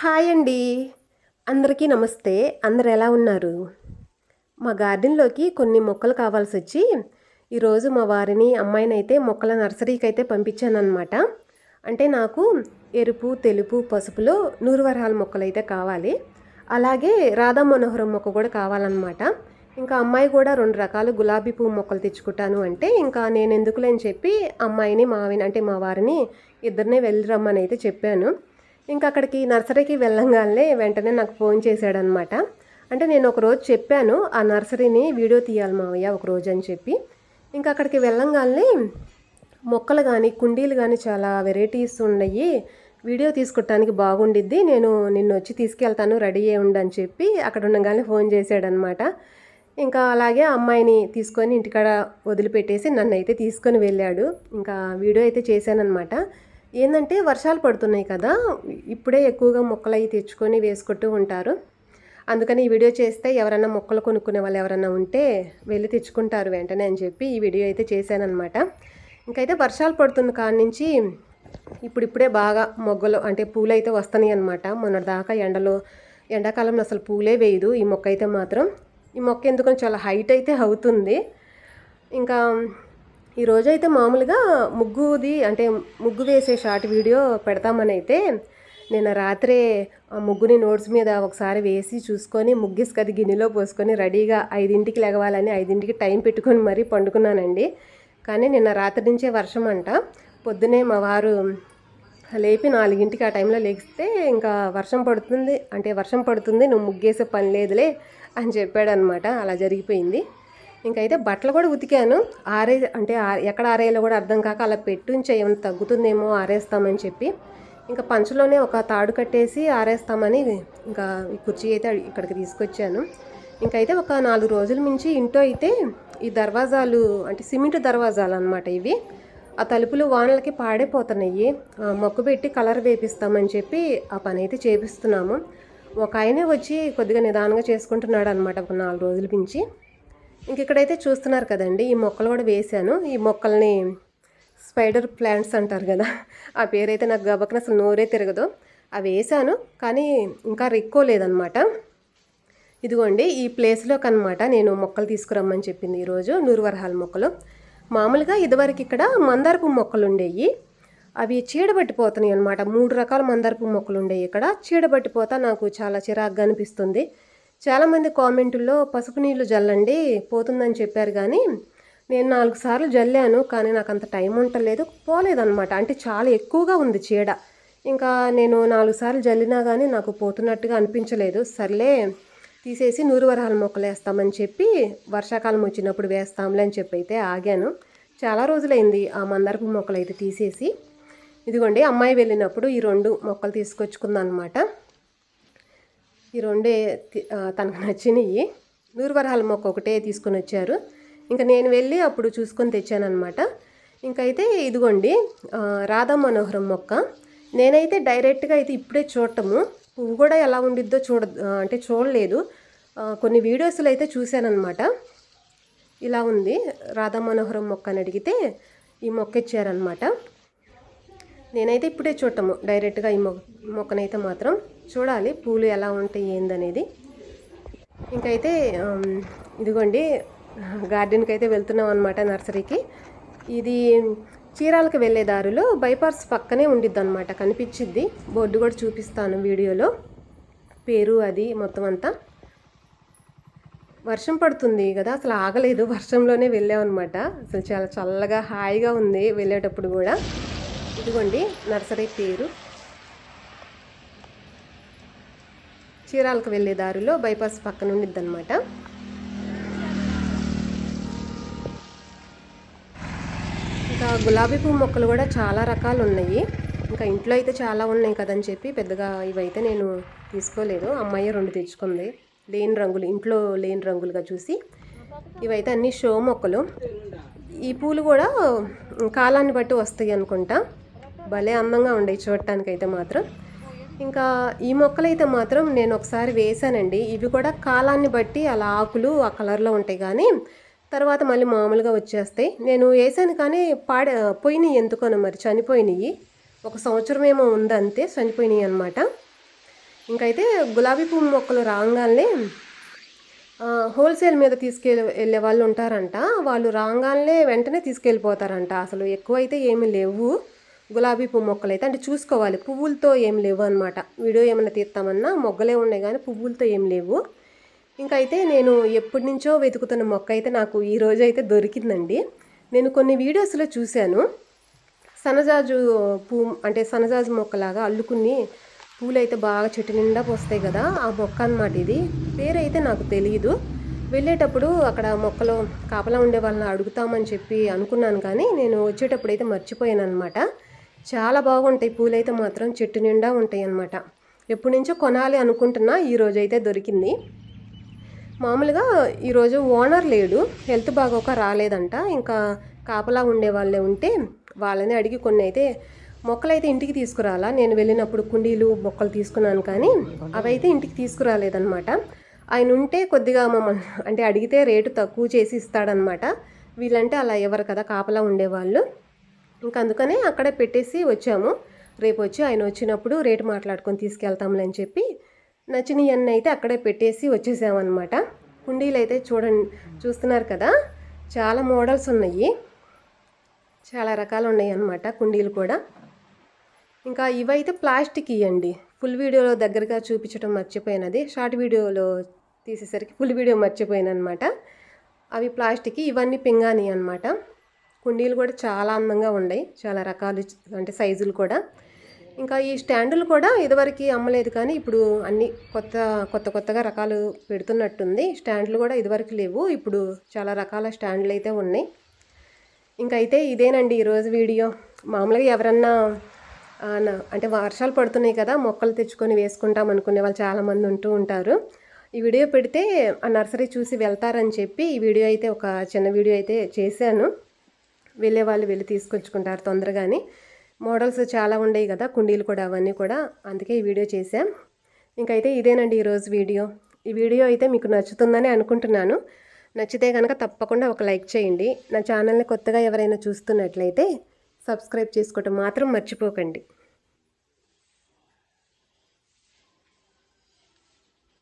Hi అండి. అందరికీ నమస్తే. అందరు ఎలా ఉన్నారు? మా గార్డెన్లోకి కొన్ని మొక్కలు కావాల్సి వచ్చి ఈరోజు మా వారిని అమ్మాయిని అయితే మొక్కల నర్సరీకి అయితే పంపించానమాట అంటే నాకు ఎరుపు తెలుపు పసుపులో నూరువరహాల మొక్కలు అయితే కావాలి. అలాగే రాధా మనోహరం మొక్క కూడా కావాలన్నమాట. ఇంకా అమ్మాయి కూడా రెండు రకాల గులాబీ పువ్వు మొక్కలు తెచ్చుకుంటాను అంటే ఇంకా నేను ఎందుకులేని చెప్పి అమ్మాయిని మావిని అంటే మా వారిని ఇద్దరినే వెళ్ళి రమ్మని అయితే చెప్పాను. ఇంకా అక్కడికి నర్సరీకి వెళ్ళంగానే వెంటనే నాకు ఫోన్ చేశాడనమాట అంటే నేను ఒక రోజు చెప్పాను ఆ నర్సరీని వీడియో తీయాలి మావయ్య ఒక రోజు అని చెప్పి. ఇంకా అక్కడికి వెళ్ళంగానే మొక్కలు కానీ కుండీలు కానీ చాలా వెరైటీస్ ఉన్నాయి. వీడియో తీసుకోవటానికి బాగుండిద్ది నేను నిన్ను వచ్చి తీసుకెళ్తాను రెడీ అయ్యి ఉండని చెప్పి అక్కడ ఉండగానే ఫోన్ చేశాడనమాట ఇంకా అలాగే అమ్మాయిని తీసుకొని ఇంటికాడ వదిలిపెట్టేసి నన్ను అయితే తీసుకొని వెళ్ళాడు. ఇంకా వీడియో అయితే చేశానన్నమాట. ఏంటంటే వర్షాలు పడుతున్నాయి కదా ఇప్పుడే ఎక్కువగా మొక్కలు అవి తెచ్చుకొని వేసుకుంటూ ఉంటారు. అందుకని ఈ వీడియో చేస్తే ఎవరైనా మొక్కలు కొనుక్కునే వాళ్ళు ఎవరైనా ఉంటే వెళ్ళి తెచ్చుకుంటారు వెంటనే అని చెప్పి ఈ వీడియో అయితే చేశానమాట ఇంకైతే వర్షాలు పడుతున్న కాడి నుంచి ఇప్పుడిప్పుడే బాగా మొగ్గలు అంటే పూలు అయితే వస్తున్నాయి అనమాట మొన్నటిదాకా ఎండలో ఎండాకాలంలో అసలు పూలే వేయదు ఈ మొక్క అయితే మాత్రం. ఈ మొక్క ఎందుకని చాలా హైట్ అయితే అవుతుంది. ఇంకా ఈరోజు అయితే మామూలుగా ముగ్గుది అంటే ముగ్గు వేసే షార్ట్ వీడియో పెడతామని అయితే నేను రాత్రే ఆ ముగ్గుని నోట్స్ మీద ఒకసారి వేసి చూసుకొని ముగ్గిసుకది గిన్నెలో పోసుకొని రెడీగా ఐదింటికి లెగవాలని ఐదింటికి టైం పెట్టుకొని మరీ పండుకున్నానండి. కానీ నిన్న రాత్రి నుంచే వర్షం అంట పొద్దునే మా వారు లేపి నాలుగింటికి ఆ టైంలో లేస్తే ఇంకా వర్షం పడుతుంది అంటే వర్షం పడుతుంది నువ్వు ముగ్గేసే పని లేదులే అని చెప్పాడనమాట. అలా జరిగిపోయింది. ఇంకైతే బట్టలు కూడా ఉతికాను. ఆరే అంటే ఆ- ఎక్కడ ఆరేయాలో కూడా అర్థం కాక అలా పెట్టుంచే ఏమైనా తగ్గుతుందేమో ఆరేస్తామని చెప్పి ఇంకా పంచలోనే ఒక తాడు కట్టేసి ఆరేస్తామని ఇంకా ఈ కుర్చీ అయితే ఇక్కడికి తీసుకొచ్చాను. ఇంకైతే ఒక నాలుగు రోజుల నుంచి ఇంట్లో అయితే ఈ దర్వాజాలు అంటే సిమెంట్ దర్వాజాలు అనమాట ఇవి. ఆ తలుపులు వానలకి పాడైపోతున్నాయి. మొక్కు పెట్టి కలర్ వేపిస్తామని చెప్పి ఆ పని అయితే చేపిస్తున్నాము. ఒక ఆయనే వచ్చి కొద్దిగా నిదానంగా చేసుకుంటున్నాడు అనమాట ఒక నాలుగు రోజుల నుంచి ఇంక ఇక్కడైతే చూస్తున్నారు కదండి ఈ మొక్కలు కూడా వేశాను. ఈ మొక్కల్ని స్పైడర్ ప్లాంట్స్ అంటారు కదా ఆ పేరైతే నాకు గబక్కన అసలు నోరే తిరగదు. అవి వేసాను కానీ ఇంకా రెక్కోలేదన్నమాట ఇదిగోండి ఈ ప్లేస్లోకి అనమాట నేను మొక్కలు తీసుకురమ్మని చెప్పింది ఈరోజు నూరువరహాల మొక్కలు. మామూలుగా ఇదివరకు ఇక్కడ మందారపు మొక్కలు ఉండేవి అవి చీడబట్టిపోతున్నాయి అనమాట మూడు రకాల మందారపు మొక్కలు ఉండేవి ఇక్కడ. చీడబట్టిపోతా నాకు చాలా చిరాగ్గా అనిపిస్తుంది. చాలామంది కామెంటుల్లో పసుపు నీళ్ళు జల్లండి పోతుందని చెప్పారు కానీ నేను నాలుగు సార్లు జల్లాను కానీ నాకు అంత టైం ఉండలేదు పోలేదన్నమాట. అంటే చాలా ఎక్కువగా ఉంది చీడ. ఇంకా నేను నాలుగు సార్లు జల్లినా కానీ నాకు పోతున్నట్టుగా అనిపించలేదు. సర్లే తీసేసి నూరు వరహాల మొక్కలు వేస్తామని చెప్పి వర్షాకాలం వచ్చినప్పుడు వేస్తాంలే అని చెప్పి అయితే ఆగాను. చాలా రోజులైంది ఆ మందారపు మొక్కలు అయితే తీసేసి. ఇదిగోండి అమ్మాయి వెళ్ళినప్పుడు ఈ రెండు మొక్కలు తీసుకొచ్చుకుందనమాట ఈ రెండే తనకు నచ్చినవి నూరువరహాల మొక్క ఒకటే తీసుకొని వచ్చారు. ఇంకా నేను వెళ్ళి అప్పుడు చూసుకొని తెచ్చానమాట ఇంకైతే ఇదిగోండి రాధా మనోహరం మొక్క. నేనైతే డైరెక్ట్గా అయితే ఇప్పుడే చూడటము. పువ్వు కూడా ఎలా ఉండిద్దో చూడ అంటే చూడలేదు. కొన్ని వీడియోస్లో అయితే చూశానమాట ఇలా ఉంది. రాధా మనోహరం మొక్క అని అడిగితే ఈ మొక్క ఇచ్చారనమాట నేనైతే ఇప్పుడే చూడటము. డైరెక్ట్గా ఈ మొక్క మొక్కనైతే మాత్రం. చూడాలి పూలు ఎలా ఉంటాయి ఏందనేది. ఇంకైతే ఇదిగోండి గార్డెన్కి అయితే వెళ్తున్నాం అనమాట నర్సరీకి. ఇది చీరాలకు వెళ్ళే దారిలో బైపాస్ పక్కనే ఉండిద్ది అనమాట కనిపించిద్ది. బోర్డు కూడా చూపిస్తాను వీడియోలో. పేరు అది మొత్తం అంతా. వర్షం పడుతుంది కదా అసలు ఆగలేదు వర్షంలోనే వెళ్ళామన్నమాట. అసలు చాలా చల్లగా హాయిగా ఉంది వెళ్ళేటప్పుడు కూడా. ఇదిగోండి నర్సరీ పేరు. చీరాలకు వెళ్ళే దారిలో బైపాస్ పక్కన ఉండిద్దనమాట ఇంకా గులాబీ పువ్వు మొక్కలు కూడా చాలా రకాలు ఉన్నాయి ఇంకా ఇంట్లో అయితే చాలా ఉన్నాయి కదని చెప్పి పెద్దగా ఇవైతే నేను తీసుకోలేదు. అమ్మాయి రెండు తెచ్చుకుంది. లేని రంగులు ఇంట్లో లేని రంగులుగా చూసి. ఇవైతే అన్ని షో మొక్కలు. ఈ పూలు కూడా కాలాన్ని బట్టి వస్తాయి అనుకుంటా. భలే అందంగా ఉండేవి చూడటానికి అయితే మాత్రం. ఇంకా ఈ మొక్కలు అయితే మాత్రం నేను ఒకసారి వేసానండి ఇవి కూడా కాలాన్ని బట్టి అలా ఆకులు ఆ కలర్లో ఉంటాయి కానీ తర్వాత మళ్ళీ మామూలుగా వచ్చేస్తాయి. నేను వేసాను కానీ పాడ పోయినాయి ఎందుకనో మరి చనిపోయినాయి. ఒక సంవత్సరం ఏమో ఉందంతే చనిపోయినాయి అనమాట ఇంకైతే గులాబీ పువ్వు మొక్కలు రాగానే హోల్సేల్ మీద తీసుకెళ్ళి వెళ్ళే వాళ్ళు ఉంటారంట. వాళ్ళు రాగానే వెంటనే తీసుకెళ్ళిపోతారంట. అసలు ఎక్కువైతే ఏమీ లేవు. గులాబీ పువ్వు మొక్కలు అయితే అంటే చూసుకోవాలి. పువ్వులతో ఏం లేవు అనమాట వీడియో ఏమైనా తీస్తామన్నా మొగ్గలే ఉన్నాయి కానీ పువ్వులతో ఏం లేవు. ఇంకైతే నేను ఎప్పటి నుంచో వెతుకుతున్న మొక్క అయితే నాకు ఈ రోజు అయితే దొరికిందండి. నేను కొన్ని వీడియోస్లో చూశాను. సనజాజు పూ అంటే సనజాజు మొక్కలాగా అల్లుకుని పూలు అయితే బాగా చెట్టు నిండా పోస్తాయి కదా ఆ మొక్క అన్నమాట ఇది. పేరైతే నాకు తెలియదు వెళ్ళేటప్పుడు అక్కడ మొక్కలో కాపలా ఉండే వాళ్ళని అడుగుతామని చెప్పి అనుకున్నాను కానీ నేను వచ్చేటప్పుడు అయితే మర్చిపోయాను అనమాట చాలా బాగుంటాయి. పూలైతే మాత్రం చెట్టు నిండా ఉంటాయి అన్నమాట ఎప్పటి నుంచో కొనాలి అనుకుంటున్నా ఈరోజు అయితే దొరికింది. మామూలుగా ఈరోజు ఓనర్ లేడు. హెల్త్ బాగోక రాలేదంట. ఇంకా కాపలా ఉండే వాళ్ళే ఉంటే వాళ్ళని అడిగి కొన్ని అయితే మొక్కలైతే ఇంటికి తీసుకురాలా. నేను వెళ్ళినప్పుడు కుండీలు మొక్కలు తీసుకున్నాను కానీ అవైతే ఇంటికి తీసుకురాలేదన్నమాట. ఆయన ఉంటే కొద్దిగా మమ్మల్ని అంటే అడిగితే రేటు తక్కువ చేసి ఇస్తాడనమాట వీళ్ళంటే అలా ఎవరు కదా కాపలా ఉండేవాళ్ళు. ఇంకా అందుకనే అక్కడే పెట్టేసి వచ్చాము. రేపు వచ్చి ఆయన వచ్చినప్పుడు రేటు మాట్లాడుకొని తీసుకెళ్తాంలే అని చెప్పి నచ్చినవన్నీ అయితే అక్కడే పెట్టేసి వచ్చేసామన్నమాట. కుండీలు అయితే చూడండి చూస్తున్నారు కదా చాలా మోడల్స్ ఉన్నాయి. చాలా రకాలు ఉన్నాయి అన్నమాట కుండీలు కూడా. ఇంకా ఇవైతే ప్లాస్టిక్ ఇవ్వండి ఫుల్ వీడియోలో దగ్గరగా చూపించడం మర్చిపోయినది. షార్ట్ వీడియోలో తీసేసరికి ఫుల్ వీడియో మర్చిపోయాను అనమాట అవి ప్లాస్టిక్ ఇవన్నీ పింగాణి అనమాట కుండీలు కూడా చాలా అందంగా ఉన్నాయి చాలా రకాలు అంటే సైజులు కూడా. ఇంకా ఈ స్టాండులు కూడా ఇదివరకు అమ్మలేదు కానీ ఇప్పుడు అన్ని కొత్త కొత్త కొత్తగా రకాలు పెడుతున్నట్టుంది. స్టాండ్లు కూడా ఇదివరకు లేవు. ఇప్పుడు చాలా రకాల స్టాండ్లు అయితే ఉన్నాయి. ఇంకైతే ఇదేనండి ఈరోజు వీడియో. మామూలుగా ఎవరన్నా అంటే వర్షాలు పడుతున్నాయి కదా మొక్కలు తెచ్చుకొని వేసుకుంటాం అనుకునే వాళ్ళు చాలామంది ఉంటూ ఉంటారు. ఈ వీడియో పెడితే ఆ నర్సరీ చూసి వెళ్తారని చెప్పి ఈ వీడియో అయితే ఒక చిన్న వీడియో అయితే చేశాను. వెళ్ళే వాళ్ళు వెళ్ళి తీసుకొచ్చుకుంటారు తొందరగానే. మోడల్స్ చాలా ఉండేవి కదా కుండీలు కూడా అవన్నీ కూడా. అందుకే ఈ వీడియో చేశాం. ఇంకైతే ఇదేనండి ఈరోజు వీడియో. ఈ వీడియో అయితే మీకు నచ్చుతుందని అనుకుంటున్నాను. నచ్చితే కనుక తప్పకుండా ఒక లైక్ చేయండి. నా ఛానల్ని కొత్తగా ఎవరైనా చూస్తున్నట్లయితే సబ్స్క్రైబ్ చేసుకోవటం మాత్రం మర్చిపోకండి.